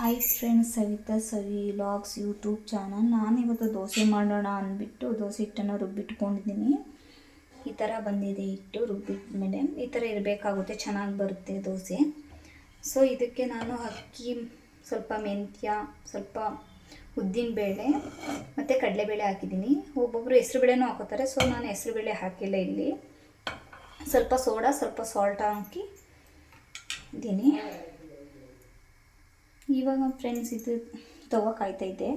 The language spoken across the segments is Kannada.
Hi friends Savita, Savi vlogs YouTube channel. ನಾನು ಇವತ್ತು ದೋಸೆ ಮಾಡೋಣ ಅಂದ್ಬಿಟ್ಟು ದೋಸೆ ಹಿಟ್ಟನ್ನು ರುಬ್ಬಿಟ್ಕೊಂಡಿದ್ದೀನಿ. ಈ ಥರ ಬಂದಿದೆ ಹಿಟ್ಟು ರುಬ್ಬಿಟ್ಟ ಮೇಲೆ ಈ ಥರ ಇರಬೇಕಾಗುತ್ತೆ, ಚೆನ್ನಾಗಿ ಬರುತ್ತೆ ದೋಸೆ. ಸೊ, ಇದಕ್ಕೆ ನಾನು ಅಕ್ಕಿ, ಸ್ವಲ್ಪ ಮೆಂತ್ಯ, ಸ್ವಲ್ಪ ಉದ್ದಿನಬೇಳೆ ಮತ್ತು ಕಡಲೆಬೇಳೆ ಹಾಕಿದ್ದೀನಿ. ಒಬ್ಬೊಬ್ಬರು ಹೆಸ್ರುಬೇಳೆನೂ ಹಾಕೋತಾರೆ, ಸೊ ನಾನು ಹೆಸ್ರುಬೇಳೆ ಹಾಕಿಲ್ಲ ಇಲ್ಲಿ. ಸ್ವಲ್ಪ ಸೋಡಾ, ಸ್ವಲ್ಪ ಸಾಲ್ಟ್ ಹಾಕಿ ಇದ್ದೀನಿ. ಇವಾಗ ಫ್ರೆಂಡ್ಸ್ ಇದು ತವ ಕಾಯ್ತೈತೆ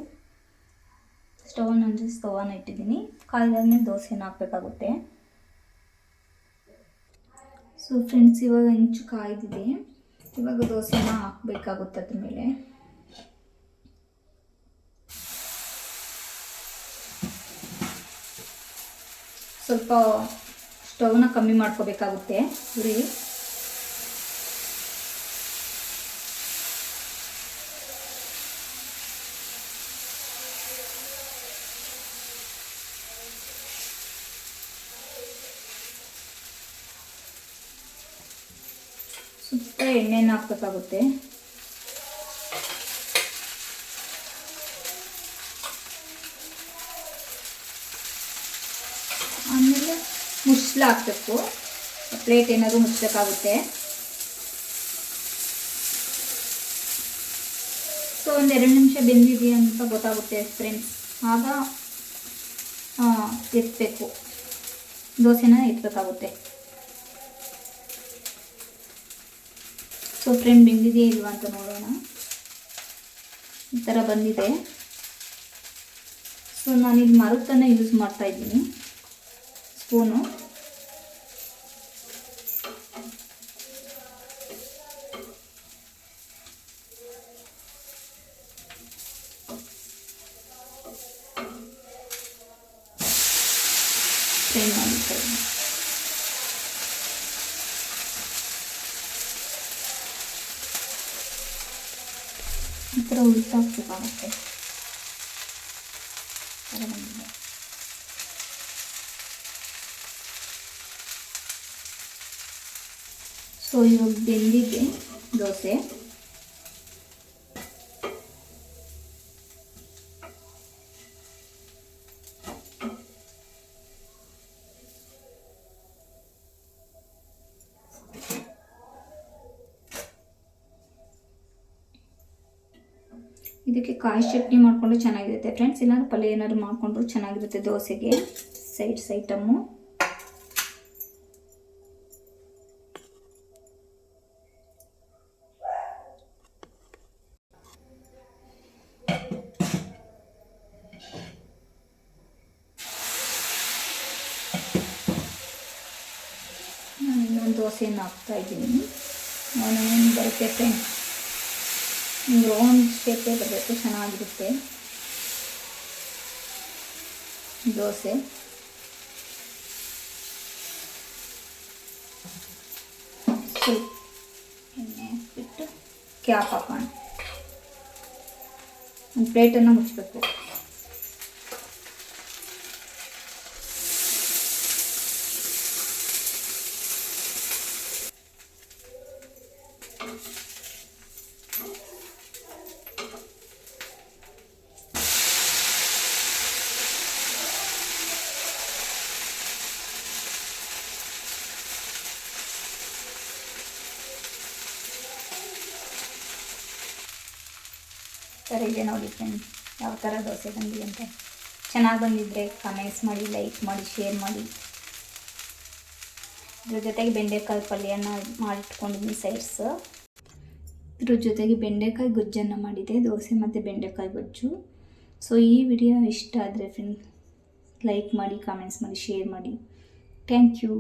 ಸ್ಟವ್ನ ಅಂದರೆ ಸ್ಟವನ್ನ ಇಟ್ಟಿದ್ದೀನಿ. ಕಾಯ್ದಾದ್ಮೇಲೆ ದೋಸೆನ ಹಾಕಬೇಕಾಗುತ್ತೆ. ಸೊ ಫ್ರೆಂಡ್ಸ್ ಇವಾಗ ಇಂಚು ಕಾಯ್ದಿದೆ. ಇವಾಗ ದೋಸೆನ ಹಾಕಬೇಕಾಗುತ್ತೆ ಅದ್ರ ಮೇಲೆ. ಸ್ವಲ್ಪ ಸ್ಟವ್ನ ಕಮ್ಮಿ ಮಾಡ್ಕೋಬೇಕಾಗುತ್ತೆ. ಉರಿ ಸುತ್ತ ಎಣ್ಣೆನ ಹಾಕ್ಬೇಕಾಗುತ್ತೆ. ಆಮೇಲೆ ಮುಚ್ಚಲ ಹಾಕಬೇಕು. ಪ್ಲೇಟ್ ಏನಾದರೂ ಮುಚ್ಚಬೇಕಾಗುತ್ತೆ ಸೊ ಒಂದು ಎರಡು ನಿಮಿಷ ಬೆಂದಿದೆಯಾ ಅಂತ ಗೊತ್ತಾಗುತ್ತೆ ಫ್ರೆಂಡ್ಸ್ ಆಗ ಎತ್ತಬೇಕು ದೋಸೆನ ಎತ್ತಬೇಕಾಗುತ್ತೆ ಸೊ ಫ್ರೆಂಡ್ ಬೆಂದಿದೆಯಾ ಇಲ್ವಾ ಅಂತ ನೋಡೋಣ. ಈ ಥರ ಬಂದಿದೆ. ಸೊ ನಾನು ಇದು ಮರುತ್ತನ್ನು ಯೂಸ್ ಮಾಡ್ತಾ ಇದ್ದೀನಿ. ಸ್ಪೂನು ಫ್ರೈ ಮಾಡಿ ಈ ಥರ ಉಳಿತಾಕ್ಬೇಕಾಗುತ್ತೆ ಥರ ಬಂದಿದೆ ಸೊ ಇವಾಗ ಬೆಂದಿದೆ ದೋಸೆ ಇದಕ್ಕೆ ಕಾಯಿ ಚಟ್ನಿ ಮಾಡಿಕೊಂಡು ಚೆನ್ನಾಗಿರುತ್ತೆ ಫ್ರೆಂಡ್ಸ್ ಇಲ್ಲಾಂದ್ರೆ ಪಲ್ಯ ಏನಾದ್ರು ಮಾಡಿಕೊಂಡ್ರು ಚೆನ್ನಾಗಿರುತ್ತೆ ದೋಸೆಗೆ. ಸೈಡ್ಸ್ ಐಟಮ್ಮು ನಾನು ಇನ್ನೊಂದು ದೋಸೆಯನ್ನು ಹಾಕ್ತಾ ಇದ್ದೀನಿ. ನಾನು ಏನು ಬರುತ್ತೆ ಫ್ರೆಂಡ್ಸ್ ರೌಂಡ್ ಶೇಪೇ ಬರಬೇಕು ಚೆನ್ನಾಗಿರುತ್ತೆ ದೋಸೆ ಸ್ವಲ್ಪ ಎಣ್ಣೆ ಬಿಟ್ಟು ಕ್ಯಾಪ್ ಹಾಕೋಣ ಒಂದು ಪ್ಲೇಟನ್ನು ಮುಚ್ಚಬೇಕು ಥರ ಇದೆ ನೋಡಿ ಫ್ರೆಂಡ್ಸ್ ಯಾವ ಥರ ದೋಸೆ ಬಂದಿದೆ ಅಂತ. ಚೆನ್ನಾಗಿ ಬಂದಿದ್ದರೆ ಕಮೆಂಟ್ಸ್ ಮಾಡಿ ಲೈಕ್ ಮಾಡಿ ಶೇರ್ ಮಾಡಿ. ಇದ್ರ ಜೊತೆಗೆ ಬೆಂಡೆಕಾಯಿ ಪಲ್ಯನ ಮಾಡಿಟ್ಕೊಂಡಿದ್ದೀನಿ ಸೈಡ್ಸ್ ಇದ್ರ ಜೊತೆಗೆ ಬೆಂಡೆಕಾಯಿ ಗೊಜ್ಜನ್ನು ಮಾಡಿದೆ, ದೋಸೆ ಮತ್ತು ಬೆಂಡೆಕಾಯಿ ಗೊಜ್ಜು. ಸೊ ಈ ವಿಡಿಯೋ ಇಷ್ಟ ಆದರೆ ಫ್ರೆಂಡ್ ಲೈಕ್ ಮಾಡಿ ಕಾಮೆಂಟ್ಸ್ ಮಾಡಿ ಶೇರ್ ಮಾಡಿ. Thank you